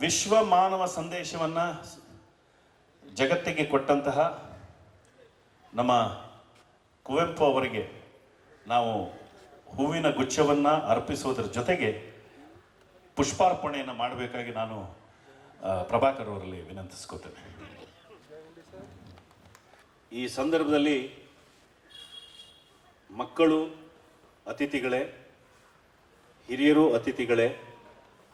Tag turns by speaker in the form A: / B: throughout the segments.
A: ವಿಶ್ವ ಮಾನವ ಸಂದೇಶವನ್ನು ಜಗತ್ತಿಗೆ ಕೊಟ್ಟಂತಹ ನಮ್ಮ ಕುವೆಂಪು ಅವರಿಗೆ ನಾವು ಹೂವಿನ ಗುಚ್ಛವನ್ನು ಅರ್ಪಿಸೋದ್ರ ಜೊತೆಗೆ ಪುಷ್ಪಾರ್ಪಣೆಯನ್ನು ಮಾಡಬೇಕಾಗಿ ನಾನು ಪ್ರಭಾಕರ್ ಅವರಲ್ಲಿ ವಿನಂತಿಸ್ಕೋತೇನೆ. ಈ ಸಂದರ್ಭದಲ್ಲಿ ಮಕ್ಕಳು, ಅತಿಥಿಗಳೇ, ಹಿರಿಯರು, ಅತಿಥಿಗಳೇ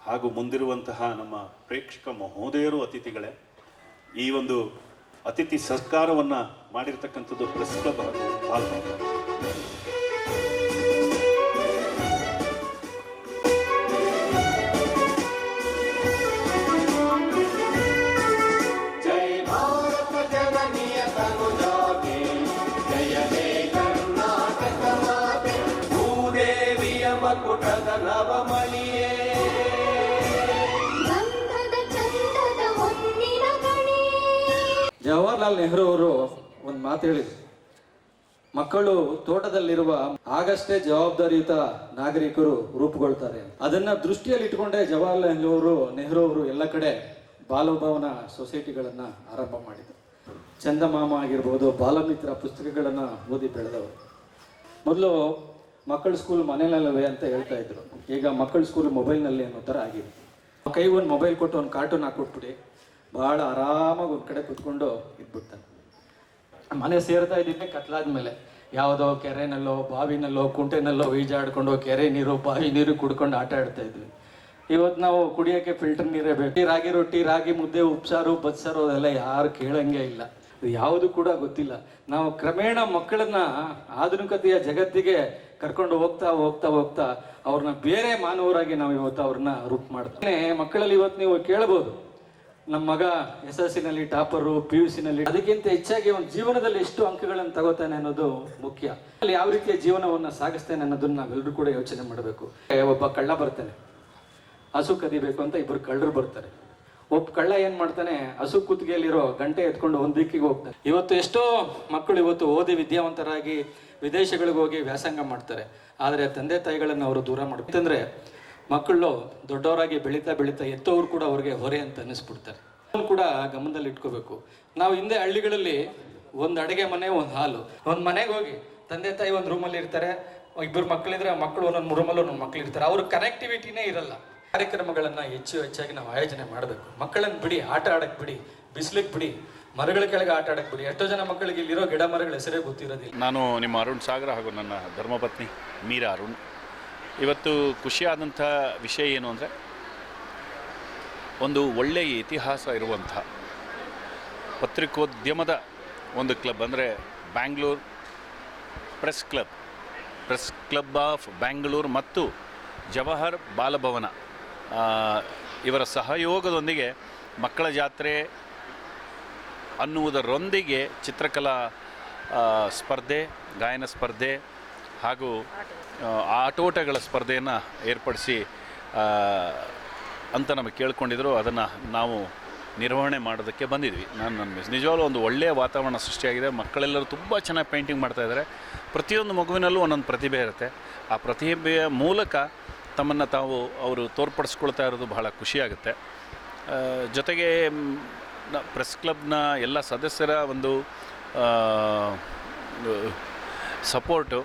A: ಹಾಗೂ ಮುಂದಿರುವಂತಹ ನಮ್ಮ ಪ್ರೇಕ್ಷಕ ಮಹೋದಯರು ಅತಿಥಿಗಳೇ, ಈ ಒಂದು ಅತಿಥಿ ಸತ್ಕಾರವನ್ನು ಮಾಡಿರ್ತಕ್ಕಂಥದ್ದು ಪ್ರಸಿದ್ಧ ಕ್ಲಬ್ ಕುಟದ ಪಾಲ್ಗೊಳ್ತಾರೆ
B: ಜವಾಹರ್ಲಾಲ್ ನೆಹರು ಅವರು ಒಂದು ಮಾತು ಹೇಳಿದರು. ಮಕ್ಕಳು ತೋಟದಲ್ಲಿರುವ ಆಗಷ್ಟೇ ಜವಾಬ್ದಾರಿಯುತ ನಾಗರಿಕರು ರೂಪುಗೊಳ್ತಾರೆ. ಅದನ್ನ ದೃಷ್ಟಿಯಲ್ಲಿ ಜವಾಹರ್ಲಾಲ್ ನೆಹರು ಅವರು ನೆಹರು ಅವರು ಎಲ್ಲ ಕಡೆ ಬಾಲಭವನ ಸೊಸೈಟಿಗಳನ್ನು ಆರಂಭ ಮಾಡಿದರು. ಚಂದಮಾಮ ಆಗಿರ್ಬೋದು, ಬಾಲಮಿತ್ರ ಪುಸ್ತಕಗಳನ್ನು ಓದಿ ಬೆಳೆದವರು. ಮೊದಲು ಮಕ್ಕಳ ಸ್ಕೂಲ್ ಮನೆಯಲ್ಲವೇ ಅಂತ ಹೇಳ್ತಾ ಇದ್ರು. ಈಗ ಮಕ್ಕಳ ಸ್ಕೂಲ್ ಮೊಬೈಲ್ನಲ್ಲಿ ಅನ್ನೋ ಥರ ಆಗಿದೆ. ಕೈ ಒಂದು ಮೊಬೈಲ್ ಕೊಟ್ಟು ಒಂದು ಕಾರ್ಟೂನ್ ಹಾಕ್ಕೊಟ್ಬಿಡಿ. ಭಾಳ ಆರಾಮಾಗಿ ಒಂದು ಕಡೆ ಕುತ್ಕೊಂಡು ಇದ್ಬಿಡ್ತಾನೆ. ಮನೆ ಸೇರ್ತಾ ಇದ್ದಿದ್ದೆ ಕತ್ಲಾದ್ಮೇಲೆ. ಯಾವುದೋ ಕೆರೆನಲ್ಲೋ, ಬಾವಿನಲ್ಲೋ, ಕುಂಟೆನಲ್ಲೋ ಈಜಾಡ್ಕೊಂಡು ಕೆರೆ ನೀರು, ಬಾವಿ ನೀರು ಕುಡ್ಕೊಂಡು ಆಟ ಆಡ್ತಾ ಇದ್ವಿ. ಇವತ್ತು ನಾವು ಕುಡಿಯೋಕ್ಕೆ ಫಿಲ್ಟರ್ ನೀರೇ ಬೇಕು. ರಾಗಿ ರೊಟ್ಟಿ, ರಾಗಿ ಮುದ್ದೆ, ಉಪ್ಸಾರು ಬಸ್ಸಾರು ಅದೆಲ್ಲ ಯಾರು ಕೇಳಂಗೆ ಇಲ್ಲ. ಯಾವುದು ಕೂಡ ಗೊತ್ತಿಲ್ಲ. ನಾವು ಕ್ರಮೇಣ ಮಕ್ಕಳನ್ನ ಆಧುನಿಕತೆಯ ಜಗತ್ತಿಗೆ ಕರ್ಕೊಂಡು ಹೋಗ್ತಾ ಹೋಗ್ತಾ ಹೋಗ್ತಾ ಅವ್ರನ್ನ ಬೇರೆ ಮಾನವರಾಗಿ ನಾವು ಇವತ್ತು ಅವ್ರನ್ನ ರೂಪ್ ಮಾಡ್ತಾನೆ ಮಕ್ಕಳಲ್ಲಿ ಇವತ್ತು ನೀವು ಕೇಳ್ಬೋದು. ನಮ್ಮ ಮಗ ಎಸ್ ಎಲ್ ಸಿನಲ್ಲಿ ಟಾಪರು ಪಿ ಯು ಸಿನಲ್ಲಿ ಅದಕ್ಕಿಂತ ಹೆಚ್ಚಾಗಿ ಒಂದು ಜೀವನದಲ್ಲಿ ಎಷ್ಟು ಅಂಕಗಳನ್ನು ತಗೋತಾನೆ ಅನ್ನೋದು ಮುಖ್ಯ. ಅಲ್ಲಿ ಯಾವ ರೀತಿಯ ಜೀವನವನ್ನು ಸಾಗಿಸ್ತೇನೆ ಅನ್ನೋದನ್ನ ನಾವೆಲ್ಲರೂ ಕೂಡ ಯೋಚನೆ ಮಾಡಬೇಕು. ಒಬ್ಬ ಕಳ್ಳ ಬರ್ತಾನೆ, ಹಸು ಕದಿಬೇಕು ಅಂತ ಇಬ್ಬರು ಕಳ್ಳರು ಬರ್ತಾರೆ. ಒಬ್ಬ ಕಳ್ಳ ಏನ್ ಮಾಡ್ತಾನೆ, ಹಸು ಕುತ್ತಿಗೆಯಲ್ಲಿರೋ ಗಂಟೆ ಎತ್ಕೊಂಡು ಒಂದ್ ದಿಕ್ಕಿಗೆ ಹೋಗ್ತಾನೆ. ಇವತ್ತು ಎಷ್ಟೋ ಮಕ್ಕಳು ಇವತ್ತು ಓದಿ ವಿದ್ಯಾವಂತರಾಗಿ ವಿದೇಶಗಳಿಗೆ ಹೋಗಿ ವ್ಯಾಸಂಗ ಮಾಡ್ತಾರೆ. ಆದರೆ ತಂದೆ ತಾಯಿಗಳನ್ನು ಅವರು ದೂರ ಮಾಡ್ಬೇಕಂದ್ರೆ ಮಕ್ಕಳು ದೊಡ್ಡವರಾಗಿ ಬೆಳೀತಾ ಬೆಳೀತಾ ಎತ್ತೋರು ಕೂಡ ಅವ್ರಿಗೆ ಹೊರೆ ಅಂತ ಅನ್ನಿಸ್ಬಿಡ್ತಾರೆ. ಕೂಡ ಗಮನದಲ್ಲಿ ಇಟ್ಕೋಬೇಕು. ನಾವು ಹಿಂದೆ ಹಳ್ಳಿಗಳಲ್ಲಿ ಒಂದು ಅಡುಗೆ ಮನೆ, ಒಂದು ಹಾಲು. ಒಂದು ಮನೆಗೆ ಹೋಗಿ ತಂದೆ, ತಾಯಿ ಒಂದು ರೂಮಲ್ಲಿ ಇರ್ತಾರೆ. ಇಬ್ಬರು ಮಕ್ಕಳಿದ್ರೆ ಮಕ್ಕಳು ಒಂದೊಂದು ರೂಮಲ್ಲಿ ಒಂದೊಂದು ಮಕ್ಕಳು ಇರ್ತಾರೆ. ಅವ್ರ ಕನೆಕ್ಟಿವಿಟಿನೇ ಇರಲ್ಲ. ಕಾರ್ಯಕ್ರಮಗಳನ್ನು ಹೆಚ್ಚು ಹೆಚ್ಚಾಗಿ ನಾವು ಆಯೋಜನೆ ಮಾಡಬೇಕು. ಮಕ್ಕಳನ್ನು ಬಿಡಿ, ಆಟ ಆಡೋಕ್ಕೆ ಬಿಡಿ, ಬಿಸಿಲಿಗೆ ಬಿಡಿ, ಮರಗಳ ಕೆಳಗೆ ಆಟ ಆಡಕ್ಕೆ ಬಿಡಿ. ಎಷ್ಟೋ ಜನ ಮಕ್ಕಳಿಗೆ ಇಲ್ಲಿರೋ ಗಿಡ ಮರಗಳ ಹೆಸರೇ ಗೊತ್ತಿರೋದಿಲ್ಲ.
A: ನಾನು ನಿಮ್ಮ ಅರುಣ್ ಸಾಗರ ಹಾಗೂ ನನ್ನ ಧರ್ಮಪತ್ನಿ ಮೀರಾ ಅರುಣ್. ಇವತ್ತು ಖುಷಿಯಾದಂಥ ವಿಷಯ ಏನು ಅಂದರೆ, ಒಂದು ಒಳ್ಳೆಯ ಇತಿಹಾಸ ಇರುವಂಥ ಪತ್ರಿಕೋದ್ಯಮದ ಒಂದು ಕ್ಲಬ್ ಅಂದರೆ Bangalore press club. Press club of Bangalore ಮತ್ತು ಜವಾಹರ್ ಬಾಲಭವನ ಇವರ ಸಹಯೋಗದೊಂದಿಗೆ ಮಕ್ಕಳ ಜಾತ್ರೆ ಅನ್ನುವುದರೊಂದಿಗೆ ಚಿತ್ರಕಲಾ ಸ್ಪರ್ಧೆ, ಗಾಯನ ಸ್ಪರ್ಧೆ ಹಾಗೂ ಆಟೋಟಗಳ ಸ್ಪರ್ಧೆಯನ್ನು ಏರ್ಪಡಿಸಿ ಅಂತ ನಮಗೆ ಕೇಳ್ಕೊಂಡಿದ್ರು. ಅದನ್ನು ನಾವು ನಿರ್ವಹಣೆ ಮಾಡೋದಕ್ಕೆ ಬಂದಿದ್ವಿ. ನಾನು ನನ್ನ ಮಿಸ್ ನಿಜವಾಗ್ಲೂ ಒಂದು ಒಳ್ಳೆಯ ವಾತಾವರಣ ಸೃಷ್ಟಿಯಾಗಿದೆ. ಮಕ್ಕಳೆಲ್ಲರೂ ತುಂಬ ಚೆನ್ನಾಗಿ ಪೇಂಟಿಂಗ್ ಮಾಡ್ತಾ ಇದ್ದಾರೆ ಪ್ರತಿಯೊಂದು ಮಗುವಿನಲ್ಲೂ ಒಂದೊಂದು ಪ್ರತಿಭೆ ಇರುತ್ತೆ. ಆ ಪ್ರತಿಭೆಯ ಮೂಲಕ ತಮ್ಮನ್ನು ತಾವು ಅವರು ತೋರ್ಪಡಿಸ್ಕೊಳ್ತಾ ಇರೋದು ಬಹಳ ಖುಷಿಯಾಗುತ್ತೆ. ಜೊತೆಗೆ ಪ್ರೆಸ್ ಕ್ಲಬ್ನ ಎಲ್ಲ ಸದಸ್ಯರ ಒಂದು ಸಪೋರ್ಟು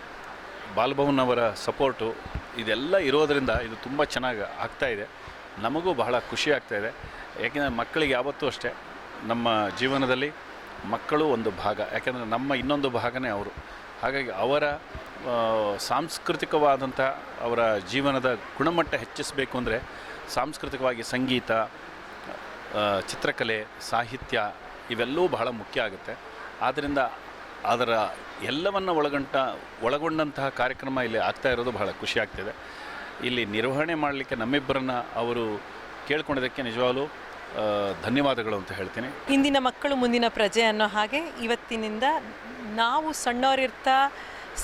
A: ಬಾಲಭವನ್ ಅವರ ಸಪೋರ್ಟು ಇದೆಲ್ಲ ಇರೋದರಿಂದ ಇದು ತುಂಬ ಚೆನ್ನಾಗಿ ಆಗ್ತಾ ಇದೆ. ನಮಗೂ ಬಹಳ ಖುಷಿ ಆಗ್ತಾ ಇದೆ. ಯಾಕೆಂದರೆ ಮಕ್ಕಳಿಗೆ ಯಾವತ್ತೂ ಅಷ್ಟೇ ನಮ್ಮ ಜೀವನದಲ್ಲಿ ಮಕ್ಕಳು ಒಂದು ಭಾಗ, ಯಾಕೆಂದರೆ ನಮ್ಮ ಇನ್ನೊಂದು ಭಾಗನೇ ಅವರು. ಹಾಗಾಗಿ ಅವರ ಸಾಂಸ್ಕೃತಿಕವಾದಂಥ ಅವರ ಜೀವನದ ಗುಣಮಟ್ಟ ಹೆಚ್ಚಿಸಬೇಕು ಅಂದರೆ ಸಾಂಸ್ಕೃತಿಕವಾಗಿ ಸಂಗೀತ ಚಿತ್ರಕಲೆ, ಸಾಹಿತ್ಯ ಇವೆಲ್ಲವೂ ಬಹಳ ಮುಖ್ಯ ಆಗುತ್ತೆ. ಆದ್ದರಿಂದ ಅದರ ಎಲ್ಲವನ್ನು ಒಳಗಂಟ, ಒಳಗೊಂಡಂತಹ ಕಾರ್ಯಕ್ರಮ ಇಲ್ಲಿ ಆಗ್ತಾ ಇರೋದು ಬಹಳ ಖುಷಿ ಆಗ್ತಿದೆ. ಇಲ್ಲಿ ನಿರ್ವಹಣೆ ಮಾಡಲಿಕ್ಕೆ ನಮ್ಮಿಬ್ಬರನ್ನ ಅವರು ಕೇಳ್ಕೊಂಡಿದ್ದಕ್ಕೆ ನಿಜವಾಗಲೂ ಧನ್ಯವಾದಗಳು ಅಂತ ಹೇಳ್ತೀನಿ.
C: ಇಂದಿನ ಮಕ್ಕಳು ಮುಂದಿನ ಪ್ರಜೆ ಅನ್ನೋ ಹಾಗೆ ಇವತ್ತಿನಿಂದ ನಾವು ಸಣ್ಣವರಿರ್ತಾ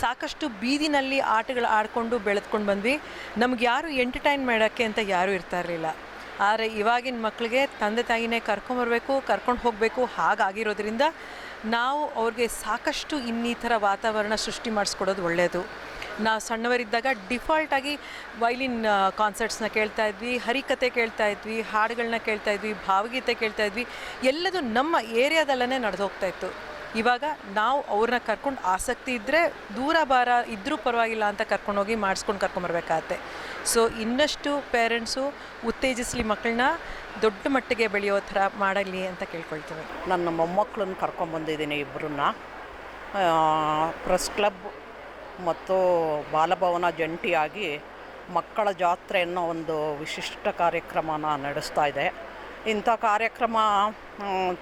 C: ಸಾಕಷ್ಟು ಬೀದಿನಲ್ಲಿ ಆಟಗಳು ಆಡಿಕೊಂಡು ಬೆಳೆದ್ಕೊಂಡು ಬಂದ್ವಿ. ನಮ್ಗೆ ಯಾರು ಎಂಟರ್ಟೈನ್ ಮಾಡೋಕ್ಕೆ ಅಂತ ಯಾರೂ ಇರ್ತಾ ಇರಲಿಲ್ಲ. ಆದರೆ ಇವಾಗಿನ ಮಕ್ಕಳಿಗೆ ತಂದೆ ತಾಯಿನೇ ಕರ್ಕೊಂಬರ್ಬೇಕು ಕರ್ಕೊಂಡು ಹೋಗಬೇಕು, ಹಾಗಾಗಿರೋದ್ರಿಂದ ನಾವು ಅವ್ರಿಗೆ ಸಾಕಷ್ಟು ಇನ್ನಿತರ ವಾತಾವರಣ ಸೃಷ್ಟಿ ಮಾಡಿಸ್ಕೊಡೋದು ಒಳ್ಳೆಯದು ನಾವು ಸಣ್ಣವರಿದ್ದಾಗ ಡಿಫಾಲ್ಟಾಗಿ ವೈಲಿನ್ ಕಾನ್ಸರ್ಟ್ಸ್ನ ಕೇಳ್ತಾ ಇದ್ವಿ, ಹರಿಕತೆ ಕೇಳ್ತಾ ಇದ್ವಿ ಹಾಡುಗಳನ್ನ ಕೇಳ್ತಾ ಇದ್ವಿ, ಭಾವಗೀತೆ ಕೇಳ್ತಾ ಇದ್ವಿ. ಎಲ್ಲದೂ ನಮ್ಮ ಏರಿಯಾದಲ್ಲೇ ನಡೆದು ಹೋಗ್ತಾ ಇತ್ತು. ಇವಾಗ ನಾವು ಅವ್ರನ್ನ ಕರ್ಕೊಂಡು ಆಸಕ್ತಿ ಇದ್ದರೆ ದೂರ ಬಾರ ಇದ್ದರೂ ಪರವಾಗಿಲ್ಲ ಅಂತ ಕರ್ಕೊಂಡೋಗಿ ಮಾಡಿಸ್ಕೊಂಡು ಕರ್ಕೊಂಬರ್ಬೇಕಾಗತ್ತೆ ಸೊ ಇನ್ನಷ್ಟು ಪೇರೆಂಟ್ಸು ಉತ್ತೇಜಿಸಲಿ ಮಕ್ಕಳನ್ನ ದೊಡ್ಡ ಮಟ್ಟಿಗೆ ಬೆಳೆಯೋ ಥರ ಮಾಡಲಿ ಅಂತ ಕೇಳ್ಕೊಳ್ತೀವಿ
D: ನನ್ನ ಮೊಮ್ಮಕ್ಕಳನ್ನ ಕರ್ಕೊಂಬಂದಿದ್ದೀನಿ ಇಬ್ಬರನ್ನ ಪ್ರೆಸ್ ಕ್ಲಬ್ ಮತ್ತು ಬಾಲಭವನ ಜಂಟಿಯಾಗಿ ಮಕ್ಕಳ ಜಾತ್ರೆ ಅನ್ನೋ ಒಂದು ವಿಶಿಷ್ಟ ಕಾರ್ಯಕ್ರಮನ ನಡೆಸ್ತಾ ಇದೆ. ಇಂಥ ಕಾರ್ಯಕ್ರಮ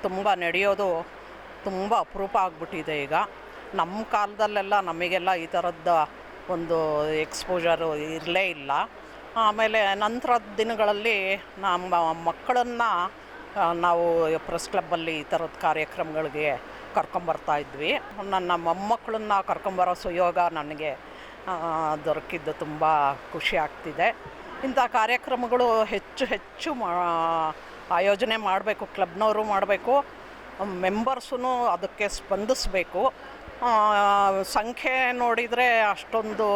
D: ತುಂಬ ನಡೆಯೋದು ತುಂಬ ಅಪರೂಪ ಆಗಿಬಿಟ್ಟಿದೆ ಈಗ. ನಮ್ಮ ಕಾಲದಲ್ಲೆಲ್ಲ ನಮಗೆಲ್ಲ ಈ ಥರದ ಒಂದು ಎಕ್ಸ್ಪೋಜರು ಇರಲೇ ಇಲ್ಲ. ಆಮೇಲೆ ನಂತರದ ದಿನಗಳಲ್ಲಿ ನಮ್ಮ ಮಕ್ಕಳನ್ನು ನಾವು ಪ್ರೆಸ್ ಕ್ಲಬ್ಬಲ್ಲಿ ಈ ಥರದ ಕಾರ್ಯಕ್ರಮಗಳಿಗೆ ಕರ್ಕೊಂಬರ್ತಾ ಇದ್ವಿ. ನನ್ನ ಮೊಮ್ಮಕ್ಕಳನ್ನ ಕರ್ಕೊಂಬರೋ ಸುಯೋಗ ನನಗೆ ದೊರಕಿದ್ದು ತುಂಬ ಖುಷಿ ಆಗ್ತಿದೆ. ಇಂಥ ಕಾರ್ಯಕ್ರಮಗಳು ಹೆಚ್ಚು ಹೆಚ್ಚು ಮಾ ಆಯೋಜನೆ ಮಾಡಬೇಕು ಕ್ಲಬ್ನವರು ಮಾಡಬೇಕು. ಮೆಂಬರ್ಸೂ ಅದಕ್ಕೆ ಸ್ಪಂದಿಸಬೇಕು. ಸಂಖ್ಯೆ ನೋಡಿದರೆ ಅಷ್ಟೊಂದು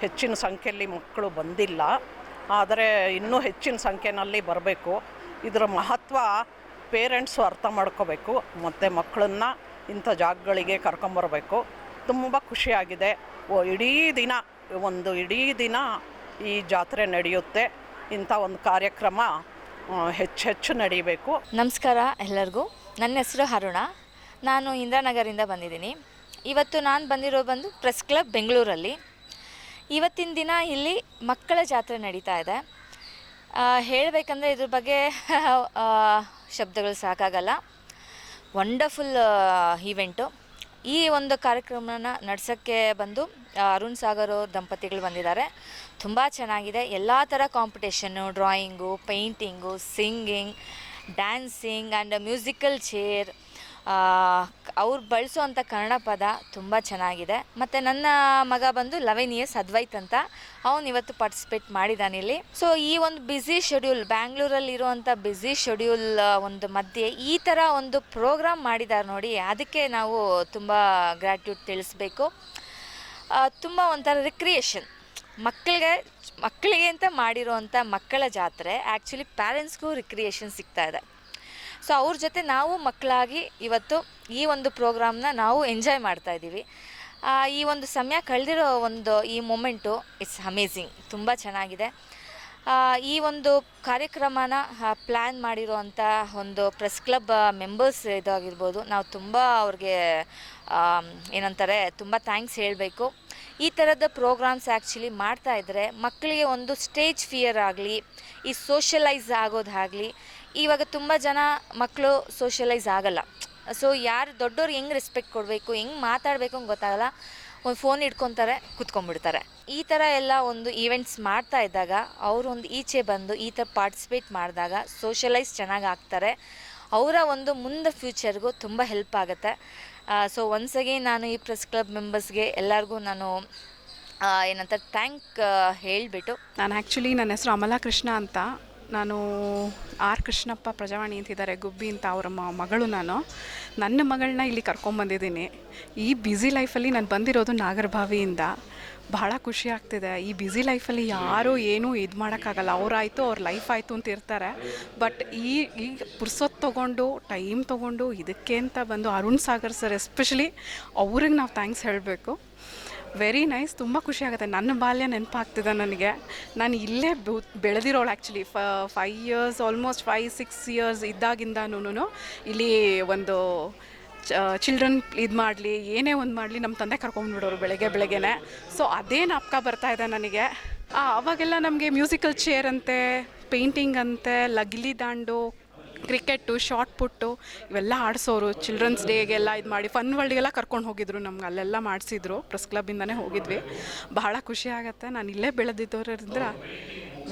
D: ಹೆಚ್ಚಿನ ಸಂಖ್ಯೆಯಲ್ಲಿ ಮಕ್ಕಳು ಬಂದಿಲ್ಲ. ಆದರೆ ಇನ್ನೂ ಹೆಚ್ಚಿನ ಸಂಖ್ಯೆನಲ್ಲಿ ಬರಬೇಕು. ಇದರ ಮಹತ್ವ ಪೇರೆಂಟ್ಸು ಅರ್ಥ ಮಾಡ್ಕೋಬೇಕು. ಮತ್ತು ಮಕ್ಕಳನ್ನ ಇಂಥ ಜಾಗಗಳಿಗೆ ಕರ್ಕೊಂಬರಬೇಕು ತುಂಬ ಖುಷಿಯಾಗಿದೆ. ಇಡೀ ದಿನ, ಒಂದು ಇಡೀ ದಿನ ಈ ಜಾತ್ರೆ ನಡೆಯುತ್ತೆ. ಇಂಥ ಒಂದು ಕಾರ್ಯಕ್ರಮ ಹೆಚ್ಚೆಚ್ಚು ಹೆಚ್ಚು ಹೆಚ್ಚು ನಡೀಬೇಕು.
E: ನಮಸ್ಕಾರ ಎಲ್ಲರಿಗೂ. ನನ್ನ ಹೆಸರು ಅರುಣ ನಾನು ಇಂದಿರಾನಗರಿಂದ ಬಂದಿದ್ದೀನಿ. ಇವತ್ತು ನಾನು ಬಂದಿರೋ ಬಂದು ಪ್ರೆಸ್ ಕ್ಲಬ್ ಬೆಂಗಳೂರಲ್ಲಿ. ಇವತ್ತಿನ ದಿನ ಇಲ್ಲಿ ಮಕ್ಕಳ ಜಾತ್ರೆ ನಡೀತಾ ಇದೆ. ಹೇಳಬೇಕಂದ್ರೆ ಇದ್ರ ಬಗ್ಗೆ ಶಬ್ದಗಳು ಸಾಕಾಗಲ್ಲ. ವಂಡರ್ಫುಲ್ ಈವೆಂಟು ಈ ಒಂದು ಕಾರ್ಯಕ್ರಮನ ನಡೆಸೋಕ್ಕೆ ಬಂದು ಅರುಣ್ ಸಾಗರ್ ದಂಪತಿಗಳು ಬಂದಿದ್ದಾರೆ. ತುಂಬ ಚೆನ್ನಾಗಿದೆ. ಎಲ್ಲ ಥರ competition drawing painting singing dancing and musical chair ಅವ್ರು ಬಳಸುವಂಥ ಕನ್ನಡ ಪದ ತುಂಬ ಚೆನ್ನಾಗಿದೆ. ಮತ್ತು ನನ್ನ ಮಗ ಬಂದು ಲೆವೆನ್ ಇಯರ್ಸ್ ಅದ್ವೈತ್ ಅಂತ ಅವನು ಇವತ್ತು ಪಾರ್ಟಿಸಿಪೇಟ್ ಮಾಡಿದ್ದಾನೆ ಇಲ್ಲಿ. ಸೊ ಈ ಒಂದು ಬ್ಯುಸಿ ಶೆಡ್ಯೂಲ್ ಬ್ಯಾಂಗ್ಳೂರಲ್ಲಿರುವಂಥ ಬ್ಯುಸಿ ಶೆಡ್ಯೂಲ್ ಒಂದು ಮಧ್ಯೆ ಈ ಥರ ಒಂದು ಪ್ರೋಗ್ರಾಮ್ ಮಾಡಿದ್ದಾರೆ ನೋಡಿ ಅದಕ್ಕೆ ನಾವು ತುಂಬ ಗ್ರ್ಯಾಟ್ಯೂಡ್ ತಿಳಿಸ್ಬೇಕು. ತುಂಬ ಒಂಥರ ರಿಕ್ರಿಯೇಷನ್ ಮಕ್ಕಳಿಗೆ ಮಕ್ಕಳಿಗೆ ಅಂತ ಮಾಡಿರೋವಂಥ ಮಕ್ಕಳ ಜಾತ್ರೆ ಆ್ಯಕ್ಚುಲಿ ಪ್ಯಾರೆಂಟ್ಸ್ಗೂ ರಿಕ್ರಿಯೇಷನ್ ಸಿಗ್ತಾ ಇದೆ. ಸೊ ಅವ್ರ ಜೊತೆ ನಾವು ಮಕ್ಕಳಾಗಿ ಇವತ್ತು ಈ ಒಂದು ಪ್ರೋಗ್ರಾಮ್ನ ನಾವು ಎಂಜಾಯ್ ಮಾಡ್ತಾ ಇದ್ದೀವಿ. ಈ ಒಂದು ಸಮಯ ಕಳೆದಿರೋ ಒಂದು ಈ ಮೂಮೆಂಟು ಇಟ್ಸ್ ಅಮೇಝಿಂಗ್ ತುಂಬ ಚೆನ್ನಾಗಿದೆ. ಈ ಒಂದು ಕಾರ್ಯಕ್ರಮನ ಪ್ಲ್ಯಾನ್ ಮಾಡಿರುವಂಥ ಒಂದು ಪ್ರೆಸ್ ಕ್ಲಬ್ ಮೆಂಬರ್ಸ್ ಇದಾಗಿರ್ಬೋದು. ನಾವು ತುಂಬ ಅವ್ರಿಗೆ ಏನಂತಾರೆ, ತುಂಬ ಥ್ಯಾಂಕ್ಸ್ ಹೇಳಬೇಕು. ಈ ಥರದ ಪ್ರೋಗ್ರಾಮ್ಸ್ ಆ್ಯಕ್ಚುಲಿ ಮಾಡ್ತಾ ಇದ್ದರೆ ಮಕ್ಕಳಿಗೆ ಒಂದು ಸ್ಟೇಜ್ ಫಿಯರ್ ಆಗಲಿ, ಈ ಸೋಷಲೈಸ್ ಆಗೋದಾಗಲಿ, ಇವಾಗ ತುಂಬ ಜನ ಮಕ್ಕಳು ಸೋಷಲೈಸ್ ಆಗಲ್ಲ. ಸೊ ಯಾರು ದೊಡ್ಡವ್ರು ಹೆಂಗೆ ರೆಸ್ಪೆಕ್ಟ್ ಕೊಡಬೇಕು, ಹೆಂಗೆ ಮಾತಾಡಬೇಕು ಅಂತ ಗೊತ್ತಾಗಲ್ಲ. ಒಂದು ಫೋನ್ ಇಟ್ಕೊತಾರೆ ಕುತ್ಕೊಂಡ್ಬಿಡ್ತಾರೆ. ಈ ಥರ ಎಲ್ಲ ಒಂದು ಈವೆಂಟ್ಸ್ ಮಾಡ್ತಾ ಇದ್ದಾಗ, ಅವರು ಒಂದು ಈಚೆ ಬಂದು ಈ ಥರ ಪಾರ್ಟಿಸಿಪೇಟ್ ಮಾಡಿದಾಗ ಸೋಷಲೈಸ್ ಚೆನ್ನಾಗಿ ಆಗ್ತಾರೆ. ಅವರ ಒಂದು ಮುಂದೆ ಫ್ಯೂಚರ್ಗೂ ತುಂಬ ಹೆಲ್ಪ್ ಆಗುತ್ತೆ. ಸೊ ಒನ್ಸ್ ಅಗೇನ್ ನಾನು ಈ ಪ್ರೆಸ್ ಕ್ಲಬ್ ಮೆಂಬರ್ಸ್ಗೆ ಎಲ್ಲರಿಗೂ ನಾನು ಏನಂತ ಥ್ಯಾಂಕ್ ಹೇಳಿಬಿಟ್ಟು.
F: ನಾನು ಆ್ಯಕ್ಚುಲಿ ನನ್ನ ಹೆಸರು ಅಮಲಾ ಕೃಷ್ಣ ಅಂತ. ನಾನು ಆರ್ ಕೃಷ್ಣಪ್ಪ ಪ್ರಜಾವಾಣಿ ಅಂತಿದ್ದಾರೆ, ಗುಬ್ಬಿ ಅಂತ ಅವರ ಮಗಳು ನಾನು. ನನ್ನ ಮಗಳನ್ನ ಇಲ್ಲಿ ಕರ್ಕೊಂಬಂದಿದ್ದೀನಿ ಈ ಬ್ಯುಸಿ ಲೈಫಲ್ಲಿ ನಾನು ಬಂದಿರೋದು ನಾಗರಭಾವಿಯಿಂದ. ಬಹಳ ಖುಷಿ ಆಗ್ತಿದೆ. ಈ ಬ್ಯುಸಿ ಲೈಫಲ್ಲಿ ಯಾರೂ ಏನೂ ಇದು ಮಾಡೋಕ್ಕಾಗಲ್ಲ. ಅವರಾಯಿತು, ಅವ್ರ ಲೈಫ್ ಆಯಿತು ಅಂತ ಇರ್ತಾರೆ. ಬಟ್ ಈ ಈಗ ಪುರ್ಸೊತ್ತು ತೊಗೊಂಡು ಟೈಮ್ ತೊಗೊಂಡು, ಇದಕ್ಕೆ ಅಂತ ಬಂದು ಅರುಣ್ ಸಾಗರ್ ಸರ್ ಎಸ್ಪೆಷಲಿ ಅವ್ರಿಗೆ ನಾವು ಥ್ಯಾಂಕ್ಸ್ ಹೇಳಬೇಕು. ವೆರಿ ನೈಸ್ ತುಂಬ ಖುಷಿ ಆಗುತ್ತೆ. ನನ್ನ ಬಾಲ್ಯ ನೆನಪಾಗ್ತಿದೆ ನನಗೆ. ನಾನು ಇಲ್ಲೇ ಬೆಳೆದಿರೋಳು ಆ್ಯಕ್ಚುಲಿ ಫ five years almost five six years ಇದ್ದಾಗಿಂದನೂ ಇಲ್ಲಿ ಒಂದು ಚಿಲ್ಡ್ರನ್ ಇದು ಮಾಡಲಿ, ಏನೇ ಒಂದು ಮಾಡಲಿ ನಮ್ಮ ತಂದೆ ಕರ್ಕೊಂಡ್ಬಿಡೋರು ಬೆಳಗ್ಗೆ ಬೆಳಗ್ಗೆನೆ. ಸೊ ಅದೇ ನಾಪ್ಕ ಬರ್ತಾ ಇದೆ ನನಗೆ. ಅವಾಗೆಲ್ಲ ನಮಗೆ ಮ್ಯೂಸಿಕಲ್ ಚೇರ್ ಅಂತೆ ಪೇಂಟಿಂಗ್ ಅಂತೆ, ಲಗ್ಲಿ ದಾಂಡು ಕ್ರಿಕೆಟು ಶಾರ್ಟ್ ಪುಟ್ಟು ಇವೆಲ್ಲ ಆಡಿಸೋರು ಚಿಲ್ಡ್ರನ್ಸ್ ಡೇಗೆಲ್ಲ ಇದು ಮಾಡಿ ಫನ್ ವರ್ಲ್ಡ್ಗೆಲ್ಲ ಕರ್ಕೊಂಡು ಹೋಗಿದ್ರು ನಮ್ಗೆ, ಅಲ್ಲೆಲ್ಲ ಮಾಡಿಸಿದ್ರು. ಪ್ರೆಸ್ ಕ್ಲಬ್ಬಿಂದನೇ ಹೋಗಿದ್ವಿ. ಬಹಳ ಖುಷಿ ಆಗುತ್ತೆ. ನಾನು ಇಲ್ಲೇ ಬೆಳೆದಿದ್ದೋದ್ರಿಂದ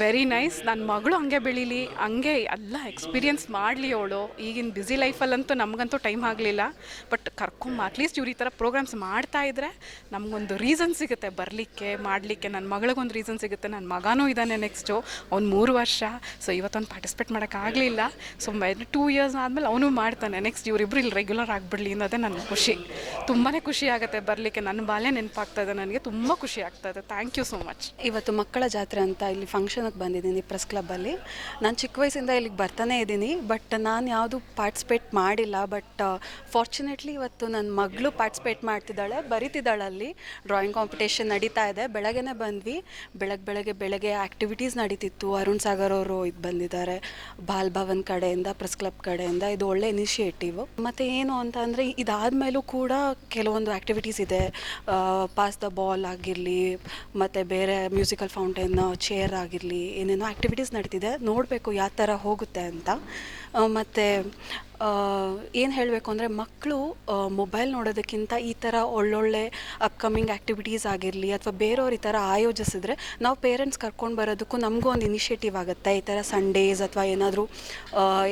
F: ವೆರಿ ನೈಸ್ ನನ್ನ ಮಗಳು ಹಂಗೆ ಬೆಳೀಲಿ. ಹಂಗೆ ಎಲ್ಲ ಎಕ್ಸ್ಪೀರಿಯನ್ಸ್ ಮಾಡಲಿ ಅವಳು. ಈಗಿನ ಬ್ಯುಸಿ ಲೈಫಲ್ಲಂತೂ ನಮಗಂತೂ ಟೈಮ್ ಆಗಲಿಲ್ಲ. ಬಟ್ ಕರ್ಕೊಂಬ ಅಟ್ಲೀಸ್ಟ್ ಇವ್ರು ಈ ಥರ ಪ್ರೋಗ್ರಾಮ್ಸ್ ಮಾಡ್ತಾ ಇದ್ರೆ ನಮಗೊಂದು ರೀಸನ್ ಸಿಗುತ್ತೆ ಬರಲಿಕ್ಕೆ, ಮಾಡಲಿಕ್ಕೆ. ನನ್ನ ಮಗಳಿಗೊಂದು ರೀಸನ್ ಸಿಗುತ್ತೆ. ನನ್ನ ಮಗನೂ ಇದ್ದಾನೆ ನೆಕ್ಸ್ಟು ಅವ್ನು ಮೂರು ವರ್ಷ. ಸೊ ಇವತ್ತೊಂದು ಪಾರ್ಟಿಸಿಪೇಟ್ ಮಾಡೋಕ್ಕಾಗಲಿಲ್ಲ ಸೊ ಟೂ ಇಯರ್ಸ್ ಆದಮೇಲೆ ಅವನು ಮಾಡ್ತಾನೆ. ನೆಕ್ಸ್ಟ್ ಇವರಿಬ್ಬರು ಇಲ್ಲಿ ರೆಗ್ಯುಲರ್ ಆಗಿಬಿಡಲಿ ಅನ್ನೋದೇ ನನ್ನ ಖುಷಿ. ತುಂಬಾ ಖುಷಿ ಆಗುತ್ತೆ ಬರಲಿಕ್ಕೆ. ನನ್ನ ಬಾಲ್ಯ ನೆನಪಾಗ್ತದೆ ನನಗೆ ತುಂಬ ಖುಷಿ ಆಗ್ತದೆ ಥ್ಯಾಂಕ್ ಯು ಸೊ ಮಚ್
G: ಇವತ್ತು ಮಕ್ಕಳ ಜಾತ್ರೆ ಅಂತ ಇಲ್ಲಿ ಫಂಕ್ಷನ್ಗೆ ಬಂದಿದ್ದೀನಿ ಪ್ರೆಸ್ ಕ್ಲಬ್ಬಲ್ಲಿ. ನಾನು ಚಿಕ್ಕ ವಯಸ್ಸಿಂದ ಇಲ್ಲಿಗೆ ಬರ್ತಾನೆ ಇದ್ದೀನಿ, ಬಟ್ ನಾನು ಯಾವುದು ಪಾರ್ಟಿಸಿಪೇಟ್ ಮಾಡಿಲ್ಲ, ಬಟ್ ಫಾರ್ಚುನೇಟ್ಲಿ ಇವತ್ತು ನನ್ನ ಮಗಳು ಪಾರ್ಟಿಸಿಪೇಟ್ ಮಾಡ್ತಿದ್ದಾಳೆ ಬರಿತಿದ್ದಾಳೆ ಅಲ್ಲಿ ಡ್ರಾಯಿಂಗ್ ಕಾಂಪಿಟೇಷನ್ ನಡೀತಾ ಇದೆ. ಬೆಳಗ್ಗೆನೇ ಬಂದ್ವಿ. ಬೆಳಗ್ಗೆ ಬೆಳಗ್ಗೆ ಬೆಳಗ್ಗೆ ಆ್ಯಕ್ಟಿವಿಟೀಸ್ ನಡೀತಿತ್ತು. ಅರುಣ್ ಸಾಗರ್ ಅವರು ಇದು ಬಂದಿದ್ದಾರೆ. ಬಾಲ್ ಭವನ್ ಕಡೆಯಿಂದ, ಪ್ರೆಸ್ ಕ್ಲಬ್ ಕಡೆಯಿಂದ. ಇದು ಒಳ್ಳೆ ಇನಿಷಿಯೇಟಿವ್ ಮತ್ತು ಏನು ಅಂತ ಅಂದರೆ, ಇದಾದಮೇಲೂ ಕೂಡ ಕೆಲವೊಂದು ಆ್ಯಕ್ಟಿವಿಟೀಸ್ ಇದೆ. ಪಾಸ್ ದ ಬಾಲ್ ಆಗಿರಲಿ, ಮತ್ತು ಬೇರೆ ಮ್ಯೂಸಿಕಲ್ ಫೌಂಟೇನ್ ಚೇರ್ ಆಗಿರಲಿ ಏನೇನೋ ಆ್ಯಕ್ಟಿವಿಟೀಸ್ ನಡೀತಿದೆ ನೋಡಬೇಕು ಯಾವ ಥರ ಹೋಗುತ್ತೆ ಅಂತ. ಮತ್ತು ಏನು ಹೇಳಬೇಕು ಅಂದರೆ ಮಕ್ಕಳು ಮೊಬೈಲ್ ನೋಡೋದಕ್ಕಿಂತ ಈ ಥರ ಒಳ್ಳೊಳ್ಳೆ ಅಪ್ಕಮಿಂಗ್ ಆ್ಯಕ್ಟಿವಿಟೀಸ್ ಆಗಿರಲಿ ಅಥವಾ ಬೇರೆಯವ್ರು ಈ ಥರ ಆಯೋಜಿಸಿದ್ರೆ ನಾವು ಪೇರೆಂಟ್ಸ್ ಕರ್ಕೊಂಡು ಬರೋದಕ್ಕೂ ನಮಗೂ ಒಂದು ಇನಿಷಿಯೇಟಿವ್ ಆಗುತ್ತೆ. ಈ ಥರ ಸಂಡೇಸ್ ಅಥವಾ ಏನಾದರೂ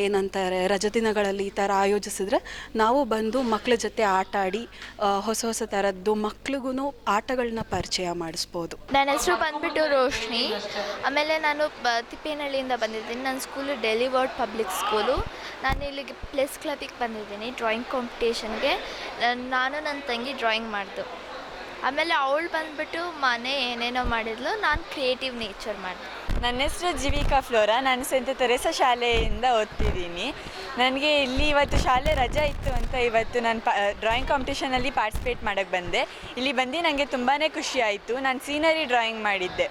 G: ಏನಂತಾರೆ ರಜದಿನಗಳಲ್ಲಿ ಈ ಥರ ಆಯೋಜಿಸಿದ್ರೆ ನಾವು ಬಂದು ಮಕ್ಕಳ ಜೊತೆ ಆಟ ಆಡಿ ಹೊಸ ಹೊಸ ಥರದ್ದು ಮಕ್ಳಿಗೂ ಆಟಗಳನ್ನ ಪರಿಚಯ ಮಾಡಿಸ್ಬೋದು.
E: ನನ್ನ ಹೆಸರು ಬಂದ್ಬಿಟ್ಟು ರೋಶ್ನಿ. ಆಮೇಲೆ ನಾನು ತಿಪ್ಪೇನಹಳ್ಳಿಯಿಂದ ಬಂದಿದ್ದೀನಿ. ನನ್ನ ಸ್ಕೂಲು ಡೆಲಿವರ್ಡ್ ಪಬ್ಲಿಕ್ ಸ್ಕೂಲು ನಾನು ಇಲ್ಲಿಗೆ ಪ್ಲೇಸ್ ಕ್ಲಬಿಗೆ ಬಂದಿದ್ದೀನಿ ಡ್ರಾಯಿಂಗ್ ಕಾಂಪಿಟೇಷನ್ಗೆ. ನಾನು ನನ್ನ ತಂಗಿ ಡ್ರಾಯಿಂಗ್ ಮಾಡ್ದು. ಆಮೇಲೆ ಅವಳು ಬಂದ್ಬಿಟ್ಟು ಮನೆ ಏನೇನೋ ಮಾಡಿದ್ಲು, ನಾನು ಕ್ರಿಯೇಟಿವ್ ನೇಚರ್ ಮಾಡಿದೆ.
H: ನನ್ನ ಹೆಸರು ಜೀವಿಕಾ ಫ್ಲೋರಾ, ನಾನು ಸೆಂಟ್ ತೆರೆಸಾ ಶಾಲೆಯಿಂದ ಓದ್ತಿದ್ದೀನಿ. ನನಗೆ ಇಲ್ಲಿ ಇವತ್ತು ಶಾಲೆ ರಜಾ ಇತ್ತು ಅಂತ ಇವತ್ತು ನಾನು ಪಾ, ಡ್ರಾಯಿಂಗ್ ಕಾಂಪಿಟೇಷನಲ್ಲಿ ಪಾರ್ಟಿಸಿಪೇಟ್ ಮಾಡೋಕ್ಕೆ ಬಂದೆ. ಇಲ್ಲಿ ಬಂದು ನನಗೆ ತುಂಬಾ ಖುಷಿ ಆಯಿತು. ನಾನು ಸೀನರಿ ಡ್ರಾಯಿಂಗ್ ಮಾಡಿದ್ದೆ.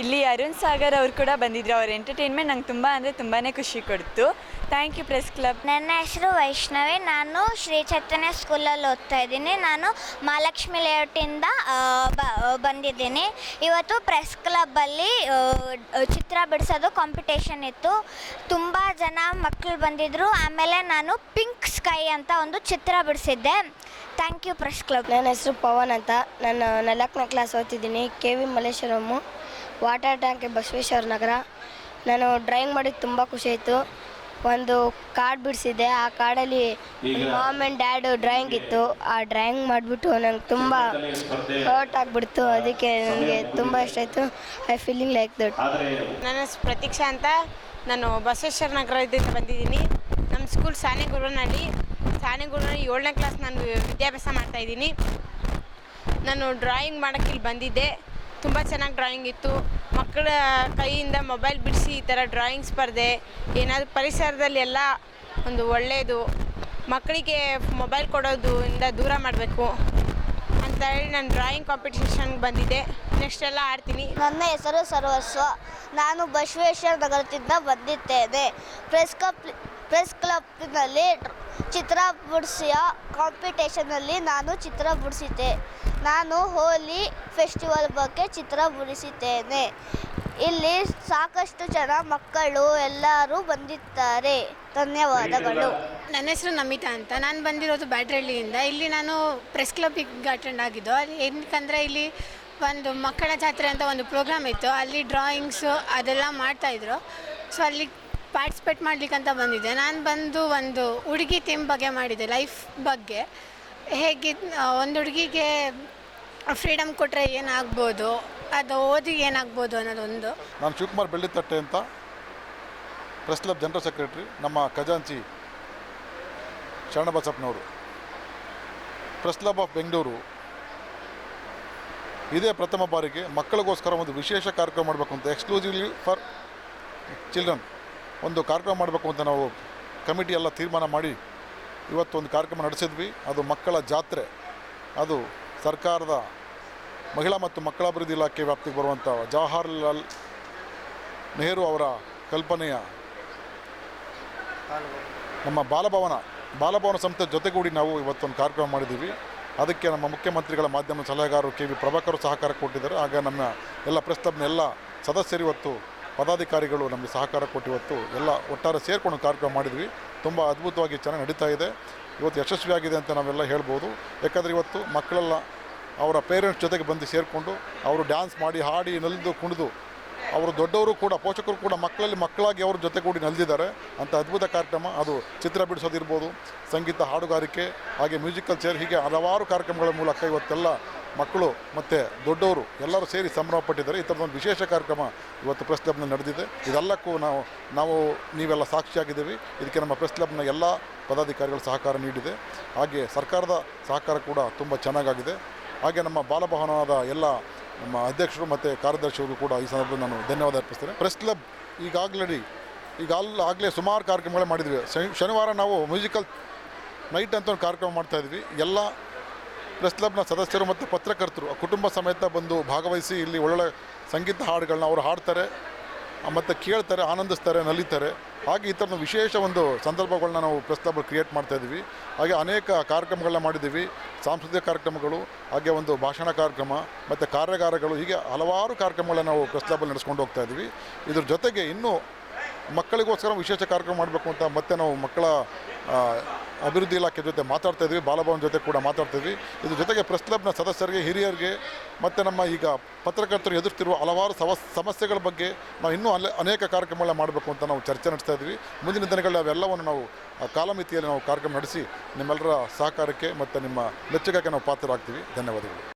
H: ಇಲ್ಲಿ ಅರುಣ್ ಸಾಗರ್ ಅವರು ಕೂಡ ಬಂದಿದ್ರು. ಅವ್ರ ಎಂಟರ್ಟೈನ್ಮೆಂಟ್ ನಂಗೆ ತುಂಬ ಅಂದರೆ ತುಂಬಾ ಖುಷಿ ಕೊಡ್ತು. ಥ್ಯಾಂಕ್ ಯು ಪ್ರೆಸ್ ಕ್ಲಬ್
I: ನನ್ನ ಹೆಸರು ವೈಷ್ಣವಿ. ನಾನು ಶ್ರೀ ಚೈತನ್ಯ ಸ್ಕೂಲಲ್ಲಿ ಓದ್ತಾ ಇದ್ದೀನಿ. ನಾನು ಮಹಾಲಕ್ಷ್ಮಿ ಲೇಔಟಿಂದ ಬಂದಿದ್ದೀನಿ. ಇವತ್ತು ಪ್ರೆಸ್ ಕ್ಲಬ್ಬಲ್ಲಿ ಚಿತ್ರ ಬಿಡಿಸೋದು ಕಾಂಪಿಟೇಷನ್ ಇತ್ತು. ತುಂಬ ಜನ ಮಕ್ಕಳು ಬಂದಿದ್ದರು ಆಮೇಲೆ ನಾನು ಪಿಂಕ್ ಸ್ಕೈ ಅಂತ ಒಂದು ಚಿತ್ರ ಬಿಡಿಸಿದ್ದೆ. ಥ್ಯಾಂಕ್ ಯು ಪ್ರೆಸ್ ಕ್ಲಬ್
J: ನನ್ನ ಹೆಸರು ಪವನ್ ಅಂತ. ನಾನು ನಾಲ್ಕನೇ ಕ್ಲಾಸ್ ಓದ್ತಿದ್ದೀನಿ. K V ಮಲ್ಲೇಶ್ವರಮ್ಮು water tank Basaveshwara Nagar. ನಾನು ಡ್ರಾಯಿಂಗ್ ಮಾಡಿದ್ದು ತುಂಬ ಖುಷಿ ಆಯಿತು. ಒಂದು ಕಾರ್ಡ್ ಬಿಡಿಸಿದ್ದೆ. ಆ ಕಾರ್ಡಲ್ಲಿ ಮಾಮ್ ಆ್ಯಂಡ್ ಡ್ಯಾಡು ಡ್ರಾಯಿಂಗ್ ಇತ್ತು. ಆ ಡ್ರಾಯಿಂಗ್ ಮಾಡಿಬಿಟ್ಟು ನಂಗೆ ತುಂಬ ಹರ್ಟ್ ಆಗಿಬಿಡ್ತು. ಅದಕ್ಕೆ ನನಗೆ ತುಂಬ ಇಷ್ಟ ಆಯಿತು. I feeling like that.
K: ನನ್ನ ಪ್ರತೀಕ್ಷಾ ಅಂತ ನಾನು ಬಸವೇಶ್ವರ ನಗರದಿಂದ ಬಂದಿದ್ದೀನಿ. ನಮ್ಮ ಸ್ಕೂಲ್ ಸಾನೆಗೂಡನಹಳ್ಳಿ ಸಾನೆಗೂಡನಲ್ಲಿ ಏಳನೇ ಕ್ಲಾಸ್ ನಾನು ವಿದ್ಯಾಭ್ಯಾಸ ಮಾಡ್ತಾ ಇದ್ದೀನಿ. ನಾನು ಡ್ರಾಯಿಂಗ್ ಮಾಡೋಕ್ಕೆ ಇಲ್ಲಿ ಬಂದಿದ್ದೆ. ತುಂಬ ಚೆನ್ನಾಗಿ ಡ್ರಾಯಿಂಗ್ ಇತ್ತು. ಮಕ್ಕಳ ಕೈಯಿಂದ ಮೊಬೈಲ್ ಬಿಡಿಸಿ ಈ ಥರ ಡ್ರಾಯಿಂಗ್ ಸ್ಪರ್ಧೆ, ಏನಾದರೂ ಪರಿಸರದಲ್ಲಿ ಎಲ್ಲ ಒಂದು ಒಳ್ಳೆಯದು ಮಕ್ಕಳಿಗೆ ಮೊಬೈಲ್ ಕೊಡೋದು ಇಂದ ದೂರ ಮಾಡಬೇಕು ಅಂತ ಹೇಳಿ ನಾನು ಡ್ರಾಯಿಂಗ್ ಕಾಂಪಿಟೇಷನ್ಗೆ ಬಂದಿದ್ದೆ. ನೆಕ್ಸ್ಟ್ ಎಲ್ಲ ಆಡ್ತೀನಿ.
J: ನನ್ನ ಹೆಸರು ಸರ್ವಸ್ವ ನಾನು ಬಸವೇಶ್ವರ ನಗರದಿಂದ ಬಂದಿದ್ದೇನೆ. ಪ್ರೆಸ್ ಕ್ಲಬ್ ಪ್ರೆಸ್ ಕ್ಲಬ್ನಲ್ಲಿ ಚಿತ್ರ ಬಿಡಿಸಿಯ ಕಾಂಪಿಟೇಷನಲ್ಲಿ ನಾನು ಚಿತ್ರ ಬಿಡಿಸಿದ್ದೆ. ನಾನು ಹೋಲಿ ಫೆಸ್ಟಿವಲ್ ಬಗ್ಗೆ ಚಿತ್ರ ಬಿಡಿಸಿದ್ದೇನೆ ಇಲ್ಲಿ ಸಾಕಷ್ಟು ಜನ ಮಕ್ಕಳು ಎಲ್ಲರೂ ಬಂದಿದ್ದಾರೆ. ಧನ್ಯವಾದಗಳು.
K: ನನ್ನ ಹೆಸರು ನಮಿತಾ ಅಂತ. ನಾನು ಬಂದಿರೋದು ಬ್ಯಾಟ್ರಳ್ಳಿಯಿಂದ. ಇಲ್ಲಿ ನಾನು ಪ್ರೆಸ್ ಕ್ಲಬ್ಬಿಗೆ ಅಟೆಂಡ್ ಆಗಿದ್ದು, ಅಲ್ಲಿ ಏನಕ್ಕಂದರೆ ಇಲ್ಲಿ ಒಂದು ಮಕ್ಕಳ ಜಾತ್ರೆ ಅಂತ ಒಂದು ಪ್ರೋಗ್ರಾಮ್ ಇತ್ತು. ಅಲ್ಲಿ ಡ್ರಾಯಿಂಗ್ಸು ಅದೆಲ್ಲ ಮಾಡ್ತಾಯಿದ್ರು ಸೊ ಅಲ್ಲಿ ಪಾರ್ಟಿಸಿಪೇಟ್ ಮಾಡ್ಲಿಕ್ಕಂತ ಬಂದಿದ್ದೆ. ನಾನು ಬಂದು ಒಂದು ಹುಡುಗಿ ಥೀಮ್ ಬಗ್ಗೆ ಮಾಡಿದ್ದೆ ಲೈಫ್ ಬಗ್ಗೆ. ಹೇಗೆ ಒಂದು ಹುಡುಗಿಗೆ ಫ್ರೀಡಮ್ ಕೊಟ್ಟರೆ ಏನಾಗ್ಬೋದು? ಅದು ಓದಿ ಏನಾಗ್ಬೋದು ಅನ್ನೋದೊಂದು.
L: ನಾನು ಶಿವಕುಮಾರ್ ಬೆಳ್ಳಿತಟ್ಟೆ ಅಂತ. ಪ್ರೆಸ್ ಕ್ಲಬ್ ಜನರಲ್ ಸೆಕ್ರೆಟ್ರಿ ನಮ್ಮ ಖಜಾಂಚಿ ಶರಣಬಸಪ್ಪನವರು. ಪ್ರೆಸ್ ಕ್ಲಬ್ ಆಫ್ ಬೆಂಗಳೂರು ಇದೇ ಪ್ರಥಮ ಬಾರಿಗೆ ಮಕ್ಕಳಿಗೋಸ್ಕರ ಒಂದು ವಿಶೇಷ ಕಾರ್ಯಕ್ರಮ ಮಾಡಬೇಕು ಅಂತ ಎಕ್ಸ್ಕ್ಲೂಸಿವ್ಲಿ ಫಾರ್ ಚಿಲ್ಡ್ರನ್ ಒಂದು ಕಾರ್ಯಕ್ರಮ ಮಾಡಬೇಕು ಅಂತ ನಾವು ಕಮಿಟಿ ಎಲ್ಲ ತೀರ್ಮಾನ ಮಾಡಿ ಇವತ್ತು ಒಂದು ಕಾರ್ಯಕ್ರಮ ನಡೆಸಿದ್ವಿ. ಅದು ಮಕ್ಕಳ ಜಾತ್ರೆ. ಅದು ಸರ್ಕಾರದ ಮಹಿಳಾ ಮತ್ತು ಮಕ್ಕಳ ಅಭಿವೃದ್ಧಿ ಇಲಾಖೆ ವ್ಯಾಪ್ತಿಗೆ ಬರುವಂಥ ಜವಾಹರ್ಲಾಲ್ ನೆಹರು ಅವರ ಕಲ್ಪನೆಯ ನಮ್ಮ ಬಾಲಭವನ ಬಾಲಭವನ ಸಂಸ್ಥೆ ಜೊತೆಗೂಡಿ ನಾವು ಇವತ್ತೊಂದು ಕಾರ್ಯಕ್ರಮ ಮಾಡಿದ್ದೀವಿ. ಅದಕ್ಕೆ ನಮ್ಮ ಮುಖ್ಯಮಂತ್ರಿಗಳ ಮಾಧ್ಯಮ ಸಲಹೆಗಾರರು ಕೆ ವಿ ಪ್ರಭಾಕರ್ ಸಹಕಾರ ಕೊಟ್ಟಿದ್ದಾರೆ. ಆಗ ನಮ್ಮ ಎಲ್ಲ ಪ್ರೆಸ್ ಎಲ್ಲ ಸದಸ್ಯರು ಇವತ್ತು, ಪದಾಧಿಕಾರಿಗಳು ನಮಗೆ ಸಹಕಾರ ಕೊಟ್ಟಿವತ್ತು ಎಲ್ಲ ಒಟ್ಟಾರೆ ಸೇರಿಕೊಂಡು ಕಾರ್ಯಕ್ರಮ ಮಾಡಿದ್ವಿ. ತುಂಬ ಅದ್ಭುತವಾಗಿ ಚೆನ್ನಾಗಿ ನಡೀತಾ ಇದೆ. ಇವತ್ತು ಯಶಸ್ವಿಯಾಗಿದೆ ಅಂತ ನಾವೆಲ್ಲ ಹೇಳ್ಬೋದು. ಯಾಕಂದರೆ ಇವತ್ತು ಮಕ್ಕಳೆಲ್ಲ ಅವರ ಪೇರೆಂಟ್ಸ್ ಜೊತೆಗೆ ಬಂದು ಸೇರಿಕೊಂಡು, ಅವರು ಡ್ಯಾನ್ಸ್ ಮಾಡಿ, ಹಾಡಿ, ನಲಿದು, ಕುಣಿದು ಅವರು ದೊಡ್ಡವರು ಕೂಡ, ಪೋಷಕರು ಕೂಡ ಮಕ್ಕಳಲ್ಲಿ ಮಕ್ಕಳಾಗಿ ಅವ್ರ ಜೊತೆ ಕೂಡಿ ನಲಿದಿದ್ದಾರೆ. ಅಂತ ಅದ್ಭುತ ಕಾರ್ಯಕ್ರಮ. ಅದು ಚಿತ್ರ ಬಿಡಿಸೋದಿರ್ಬೋದು, ಸಂಗೀತ ಹಾಡುಗಾರಿಕೆ, ಹಾಗೆ ಮ್ಯೂಸಿಕಲ್ ಚೇರ್, ಹೀಗೆ ಹಲವಾರು ಕಾರ್ಯಕ್ರಮಗಳ ಮೂಲಕ ಇವತ್ತೆಲ್ಲ ಮಕ್ಕಳು ಮತ್ತು ದೊಡ್ಡವರು ಎಲ್ಲರೂ ಸೇರಿ ಸಂಭ್ರಮ ಪಟ್ಟಿದ್ದಾರೆ ಈ ಥರದೊಂದು ವಿಶೇಷ ಕಾರ್ಯಕ್ರಮ ಇವತ್ತು ಪ್ರೆಸ್ ಕ್ಲಬ್ನ ನಡೆದಿದೆ. ಇದೆಲ್ಲಕ್ಕೂ ನಾವು ನಾವು ನೀವೆಲ್ಲ ಸಾಕ್ಷಿಯಾಗಿದ್ದೀವಿ. ಇದಕ್ಕೆ ನಮ್ಮ ಪ್ರೆಸ್ ಕ್ಲಬ್ನ ಎಲ್ಲ ಪದಾಧಿಕಾರಿಗಳು ಸಹಕಾರ ನೀಡಿದೆ. ಹಾಗೆ ಸರ್ಕಾರದ ಸಹಕಾರ ಕೂಡ ತುಂಬ ಚೆನ್ನಾಗಾಗಿದೆ. ಹಾಗೆ ನಮ್ಮ ಬಾಲಭವನದ ಎಲ್ಲ ನಮ್ಮ ಅಧ್ಯಕ್ಷರು ಮತ್ತು ಕಾರ್ಯದರ್ಶಿಗಳು ಕೂಡ ಈ ಸಂದರ್ಭದಲ್ಲಿ ನಾನು ಧನ್ಯವಾದ ಅರ್ಪಿಸ್ತೇನೆ. ಪ್ರೆಸ್ ಕ್ಲಬ್ ಈಗಾಗಲೇ ಈಗ ಅಲ್ಲಿ ಆಗಲೇ ಸುಮಾರು ಕಾರ್ಯಕ್ರಮಗಳೇ ಮಾಡಿದ್ವಿ. ಶನಿ, ಶನಿವಾರ ನಾವು ಮ್ಯೂಸಿಕಲ್ ನೈಟ್ ಅಂತ ಒಂದು ಕಾರ್ಯಕ್ರಮ ಮಾಡ್ತಾ ಇದ್ವಿ. ಎಲ್ಲ ಪ್ರೆಸ್ ಕ್ಲಬ್ನ ಸದಸ್ಯರು ಮತ್ತು ಪತ್ರಕರ್ತರು ಕುಟುಂಬ ಸಮೇತ ಬಂದು ಭಾಗವಹಿಸಿ ಇಲ್ಲಿ ಒಳ್ಳೊಳ್ಳೆ ಸಂಗೀತ ಹಾಡುಗಳನ್ನ ಅವರು ಹಾಡ್ತಾರೆ. ಮತ್ತು ಕೇಳ್ತಾರೆ, ಆನಂದಿಸ್ತಾರೆ, ನಲಿತಾರೆ. ಹಾಗೆ ಈ ಥರದ ವಿಶೇಷ ಒಂದು ಸಂದರ್ಭಗಳನ್ನ ನಾವು ಪ್ರಸ್ತಾಪ ಕ್ರಿಯೇಟ್ ಮಾಡ್ತಾ ಇದ್ದೀವಿ. ಹಾಗೆ ಅನೇಕ ಕಾರ್ಯಕ್ರಮಗಳನ್ನ ಮಾಡಿದ್ದೀವಿ. ಸಾಂಸ್ಕೃತಿಕ ಕಾರ್ಯಕ್ರಮಗಳು, ಹಾಗೆ ಒಂದು ಭಾಷಣ ಕಾರ್ಯಕ್ರಮ, ಮತ್ತು ಕಾರ್ಯಾಗಾರಗಳು, ಹೀಗೆ ಹಲವಾರು ಕಾರ್ಯಕ್ರಮಗಳನ್ನ ನಾವು ಪ್ರಸ್ತಾಪ ನಡೆಸ್ಕೊಂಡು ಹೋಗ್ತಾ ಇದ್ದೀವಿ. ಇದ್ರ ಜೊತೆಗೆ ಇನ್ನೂ ಮಕ್ಕಳಿಗೋಸ್ಕರ ವಿಶೇಷ ಕಾರ್ಯಕ್ರಮ ಮಾಡಬೇಕು ಅಂತ ಮತ್ತೆ ನಾವು ಮಕ್ಕಳ ಅಭಿವೃದ್ಧಿ ಇಲಾಖೆ ಜೊತೆ ಮಾತಾಡ್ತಾ ಇದ್ವಿ, ಬಾಲಭವನ್ ಜೊತೆ ಕೂಡ ಮಾತಾಡ್ತಾ ಇದ್ವಿ. ಇದ್ರ ಜೊತೆಗೆ ಪ್ರೆಸ್ ಕ್ಲಬ್ನ ಸದಸ್ಯರಿಗೆ, ಹಿರಿಯರಿಗೆ, ಮತ್ತು ನಮ್ಮ ಈಗ ಪತ್ರಕರ್ತರು ಎದುರಿಸ್ತಿರುವ ಹಲವಾರು ಸಮಸ್ಯೆಗಳ ಬಗ್ಗೆ ನಾವು ಇನ್ನೂ ಅಲ್ಲೇ ಅನೇಕ ಕಾರ್ಯಕ್ರಮಗಳನ್ನ ಮಾಡಬೇಕು ಅಂತ ನಾವು ಚರ್ಚೆ ನಡೆಸ್ತಾ ಇದ್ವಿ. ಮುಂದಿನ ದಿನಗಳಲ್ಲಿ ಅವೆಲ್ಲವನ್ನು ನಾವು ಕಾಲಮಿತಿಯಲ್ಲಿ ನಾವು ಕಾರ್ಯಕ್ರಮ ನಡೆಸಿ ನಿಮ್ಮೆಲ್ಲರ ಸಹಕಾರಕ್ಕೆ ಮತ್ತು ನಿಮ್ಮ ಮೆಚ್ಚುಗೆಗೆ ನಾವು ಪಾತ್ರರಾಗ್ತೀವಿ. ಧನ್ಯವಾದಗಳು.